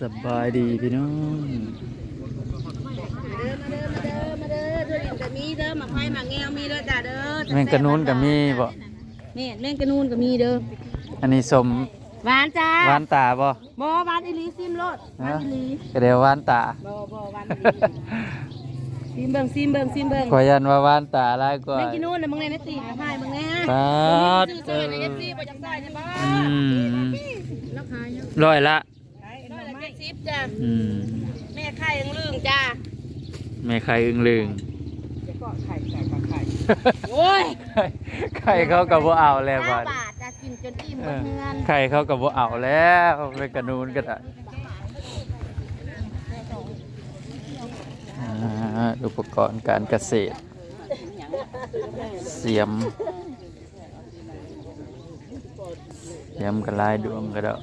สบายดีพี่น้องแมงกะนูนก็มีบ่นี่แมงกะนูนก็มีเด้ออันนี้สมหวานจ้าหวานตาบ่บ่หวานอีหลีซิมโลดหวานอีหลีก็เดี๋ยวหวานตาบ่บ่หวานอีหลีซิมเบิ่งซิมเบิ่งซิมเบิ่งขอยันว่าหวานตาหลายกว่าแมงกะนูนน่ะมึงแน่นะติมาไผ่มึงแน่ปาดซื้อเอซอยอใน FC บ่จักได้นะบ่อืมราคายังร้อยละร้อยละ70จ้าอืมแม่ไข่ยังลึงจ้าแม่ไข่อึ้งลึงโอ้ยไข่เขาก็บ่เอาแล้วบัด5บาทจะกินจนอิ่มเอบ่อเฮือนไข่เขาก็บ่เอาแล้วแมงกะนูนก็ได้อ่าอุปกรณ์การเกษตร เสียม เสียมกระลายดวงก็ได้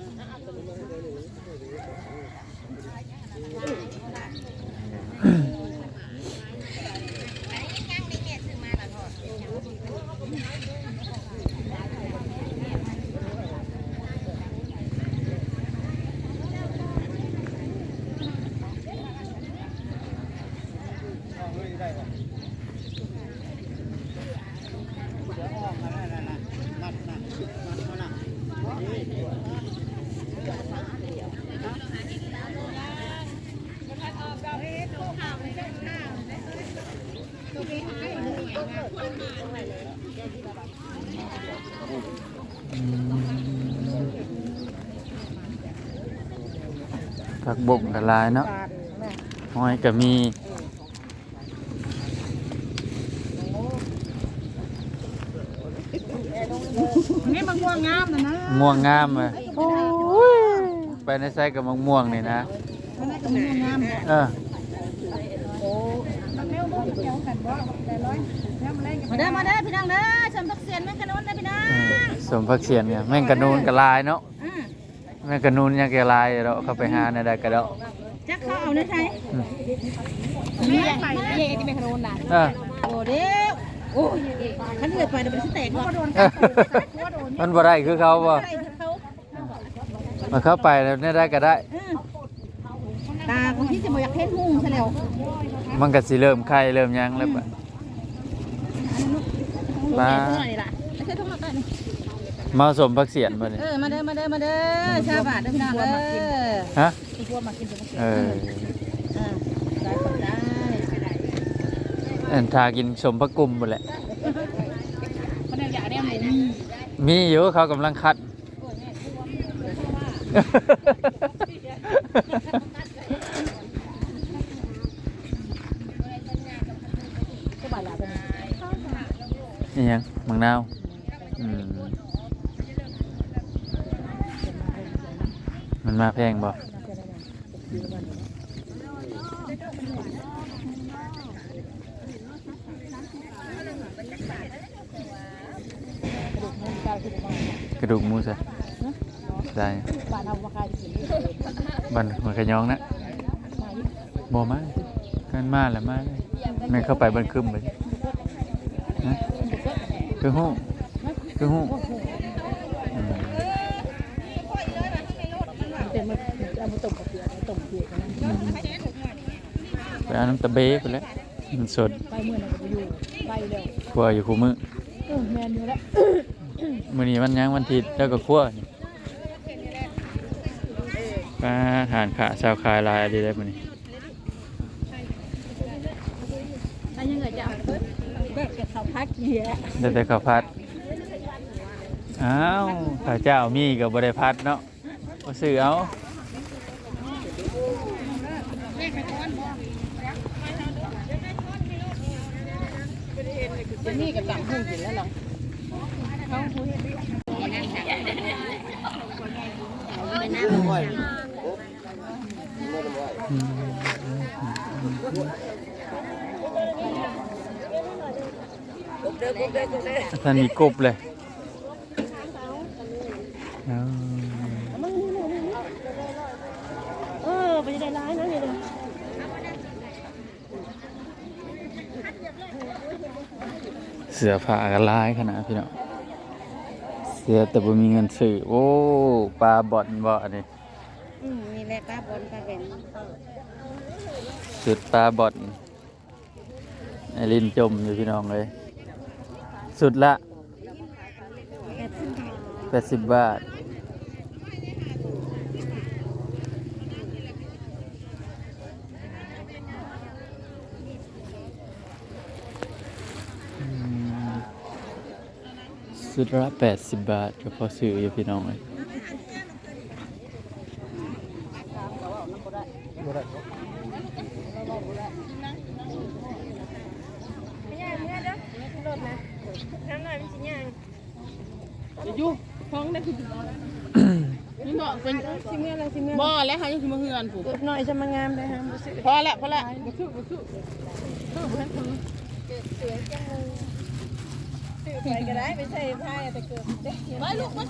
ผักบุ้งกระลายเนาะหอยก็มีนี่มันม่วงงามนะนะม่วงงามเลยไปในไซกับมะม่วงนี่นะมันน่าจะม่วงงามเออมาเด้อมาเด้อพี่น้องเด้อชมพักเสียนแม่ขนุนเด้อพี่น้องสมพักเสียนเนี่ยแม่งกระนูนกระลายเนาะอืม แม่งกระนูนยังกระลายเราเข้าไปหาในใดกระเดาะจักเขาเอาในไทยอืมแม่ไปเย่ที่แม่ขนุนน่ะเออโอ้เด้อโอ้ยขันเดือดไปเดี๋ยวมันสิแตกว่าโดนเออมันบ่ได้คือเขาบ่ใส่เขามาเข้าไปแล้วในได้ก็ได้อืมตาของพี่จะบ่อยากเห็นหุ่งซะแล้วมันก็สิเริ่มไข่เริ่มหยังแล้วปะมา มาเท่าไหร่ล่ะไม่ใช่ทุ่งละกันมาสมพักเสียนมาเนี่เออ มาเด้อ มาเด้อ มาเด้อ ชาวบ้านเด้อพี่น้องเด้อฮะอีกว่ามากินจะมากินเอออ่าได้คนได้ไปได้เอ็นทากินสมพักกุมหมดแหละคนอยากได้ไหนนี่มีอยู่เขากำลังคัดก็บ้านละเป็นนี่ยังมังนาวอืม มาแพงบ่กระดูกมูใส่ได้บันมันขยองนะบ่มากันมาแล้วมาเลยแม่เข้าไปบันคึมไปฮะคือหู้คือหู้ เป็นมันเอามาต้มกับเกลือต้มเกลือกันอืมไปเอาน้ำตะเบไปแล้วมันสดไปเมื่อนั้นก็อยู่ไปแล้วคั่วอยู่คู่มือเออแม่นอยู่แล้วมื้อนี้วันหยังวันอาทิตย์แล้วก็คั่วนี่ปลาทานขาชาวคายลายอะไรได้มื้อนี้นั่นยังไงจะเอาเพิ่นแบบกับข้าวผัดเหี้ยได้แต่ข้าวผัดอ้าวข้าวเจ้ามีก็บ่ได้พัดเนาะ บ่ซื้อเอานี่ก็ตำหุ่งกินแล้วเหรอเขาหุ่งท่านมีกบเลยเอา เออไปได้ ร้ายนะนี่เลยเสือผ้ากันลายขนาดพี่น้องเสือแต่บ่มีเงินซื้อโอ้ปลาบ่อนบ่อันนี้อืมนี่แหละป้าบนป้าเป็นสุดปลาบอดไอลินจมอยู่พี่น้องเลย สุดละแปดสิบบาท สุดละแปดสิบบาทก็พอซื้ออยู่พี่น้องเลยอยู่ท้องได้คือนี่เนาะเป็นชิมอะไรชิมบ่แล้วค่ะยังคือมาเฮือนผู้กดหน่อยจะมางามเลยฮะบ่ซื้อพอแล้วพอแล้วบ่คือบ่คือคือบ่ทั นคือไปก็ได้ไม่ใช่ผ้าแต่เกิดไปลูกมัน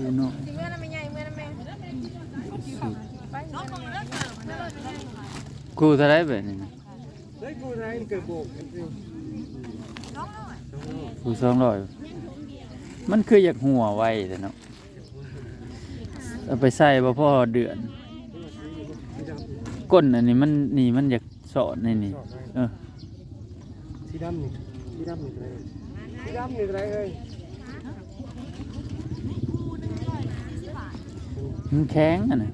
ดูเนาะเมื่อนั้นไม่ใหญ่เมื่อนั้นแม่กูเท่าไรแบบนี้นะ đấy cô này cởi bộ em kêu กูสองร้อยมันคืออยากหัวไว้แต่เนาะเอาไปใส่บ่พอเดือนก้นอันนี้มันนี่มันอยากสอนนี่นี่เออ พี่ดำหนึ่งไรพี่ดำหนึ่งไรเฮ้ยมันแข็งอะนะ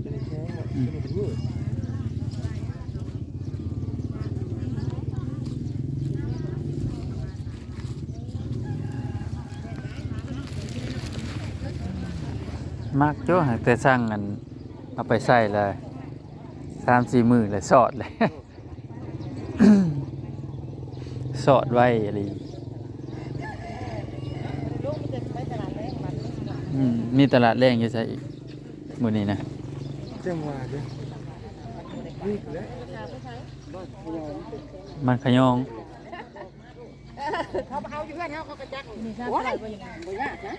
มากจ้ะแต่สร้างเงินเอาไปใส่เลยสามสี่มือเลยสอดเลย ส อดไว้อะไรอืมมีตลาดแรงอยู่ใช่อีกมือนี้นะ xem hòa chứ đi đấy มันขยองเขาเอาอยู่เฮือนเฮาเขาก็จักโอ้ยบ่ยากนะ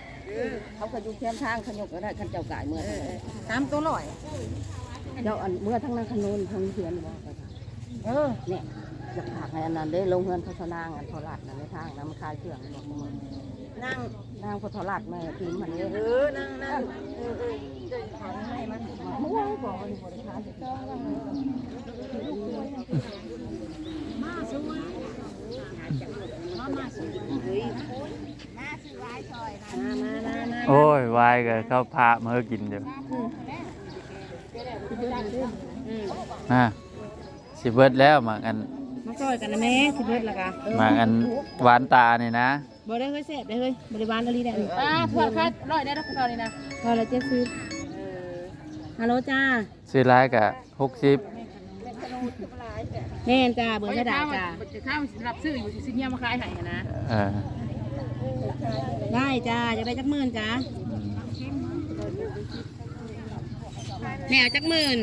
เขาก็อยู่แคมทางขยกก็ได้ขันเจ้าก่ายเมื่อตามตัวลอย เจ้าอันเมื่อทั้งนั้นขนุนทั้งเฮือนบ่เออเนี่ย อยากผักให้อันนั้นได้ลงเฮือนพัฒนางอันทอลัดนั่นในทางนั้นมันคลายเครื่องบอกมึงนั่งนั่งพอทอลัดแม่พิมพ์มันเออนั่งนั่งเออเออจะขอให้มันโอ้ยบอกว่าบริการจะต้องมามามามาโอ้ยวายกับข้าวพามาให้กินเดี๋ยวมาสิเบิดแล้วหมากอัน มาซอยกันนะแม่สิเบิดละกะหมากอันหวานตาเนี่ยนะบ่ได้เฮ้ยแซ่บได้เฮ้ยบริวารอะไรได้ป้าเพื่อนคัดร้อยได้แล้วเขานี่นะพอแล้วเจ๊ซื้อฮัลโหลจ้าซื้อร้ายกับหกสิบแม่นจ้าเบอร์กระดาษจ้าจะข้าวรับซื้ออยู่สิเนี่ยมาขายให้นะเออได้จ้าจะได้จักหมื่นจ้าอืมแม่เอาจักหมื่น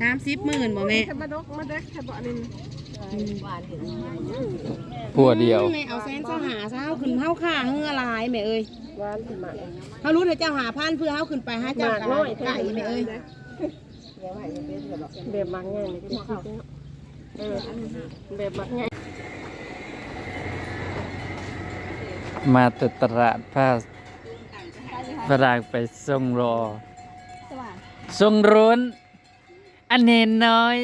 สามสิบหมื่นบ่แม่มาดกมาเด็กแค่บ่นี่ผัวเดียวแม่เอาแสนเจ้าหาเจ้าขึ้นเฮาค่าเฮือหลายแม่เอ้ยหวานสิมาเฮารู้เถอะเจ้าหาพันเพื่อเฮาขึ้นไปหาเจ้าไก่แม่เอ้ยแบบมักง่ายนี่กินข้าวเออแบบมักง่ายมาแตตลาดผ้าฝรั่งไปส่งรอส่งรุน อันเนนน้อย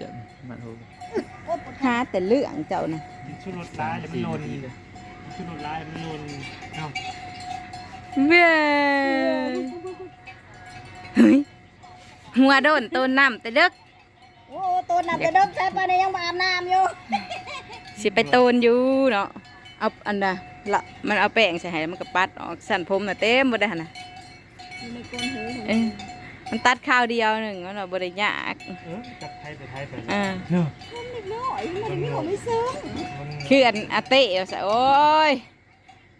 จะมาดูหาแต่เรื่องเจ้านะชุดรถร้ายมันลนชุดรถร้ายมันลนเนาะเบ้เฮ้ยหัวโดนต้นน้ำแต่เด็กโอ้ตัวน่ะจะดกใส่ไปในยังบ่อาบน้ำอยู่สิไปโตนอยู่เนาะเอาอันน่ะละมันเอาแป้งใส่ให้มันก็ปัดออกสั่นผมน่ะเต็มบ่ได้หั่นน่ะเอ้ย มันตัดข้าวเดียวหนึ่งมันว่าบ่ได้ยากเออจับไทยไปไทยไปอ่าเนาะคืออันอาเต้เอาซะโอ้ย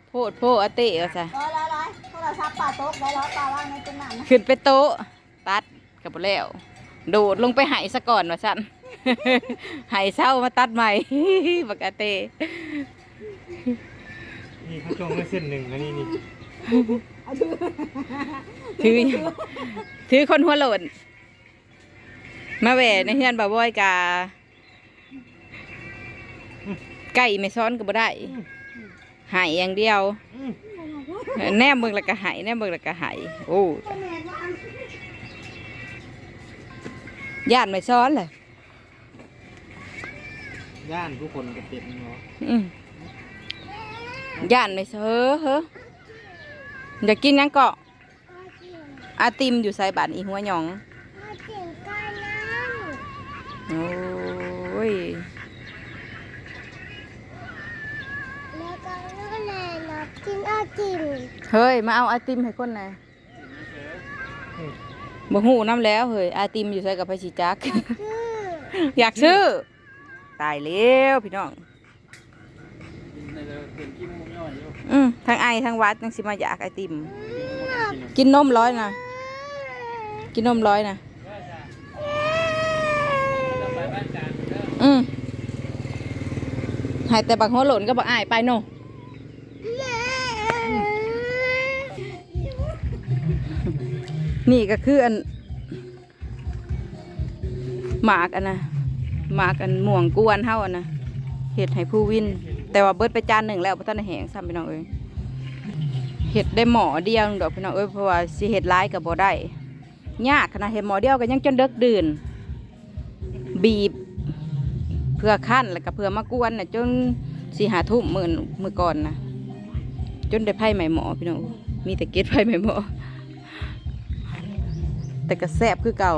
โพดโพดอาเต้เอาซะร้อยร้อยร้อยโทรศัพท์ป่าโต๊ะร้อยร้อยป่าว่างในตรงนั้นขึ้นไปโต๊ะตัดกับบ่แล้วโดดลงไปไหายซะก่อนว่าซั่นไหายเศร้ามาตัดใหม่บักอาเต้นี่เขาจงไว้เส้นหนึ่งอันนี้นี่ ถือ ถือคนหัวโหล่นมาแหวในเฮือนบ่าวบอยกาไก่ไม่ซ้อนก็บ่ได้หายอย่างเดียวอืมแนมเบิ่งแล้วก็ไหายแนมเบิ่งแล้วก็ไหายโอ้ญาติไม่ซ้อนเลยย่านทุกคนก็เป็นเนาะอืมญาติไม่เซ้อเฮ้อ อยากกินหยังเกาะอาติมอยู่ใส่บาทอีหัวหยอง โอ้ยแล้วก็นู่นน่ะเรากินอากินเฮ้ย มาเอาไอติมให้คนหน่อยบ่หูน้ำแล้วเฮ้ยไอติมอยู่ใส่กับไผสิจักคืออยากซื้อ ตายแล้วพี่น้อง อืม ทั้งไอทั้งวัดทั้งสิมาอยากไอติม กินนมร้อยนะกินนมร้อยนะอืมให้แต่บักหัวโหล่นก็บักอายไปโนนี่ก็คืออันหมากอันนะหมากอันม่วงกวนเฮาอันนะเห็ดให้ผู้วิน แต่ว่าเบิดไปจานหนึ่งแล้วบ่ทันได้แหงซ้ำพี่น้องเอ้ย เห็ดได้หมอเดียวนึงดอกพี่น้องเอ้ยเพราะว่าสิเห็ดร้ายกับบ่ได้ยากขนาดเห็ดหมอเดียวก็ยังจนเด็กดื่น บีบ เพื่อขั้นแล้วก็เพื่อมากวนน่ะจนสี่หาทุ่มมื่นมือก่อนนะจนได้ไพ่ใหม่หมอพี่น้องมีแต่เก็ดไพ่ใหม่หมอแต่ก็แซบคือเก่า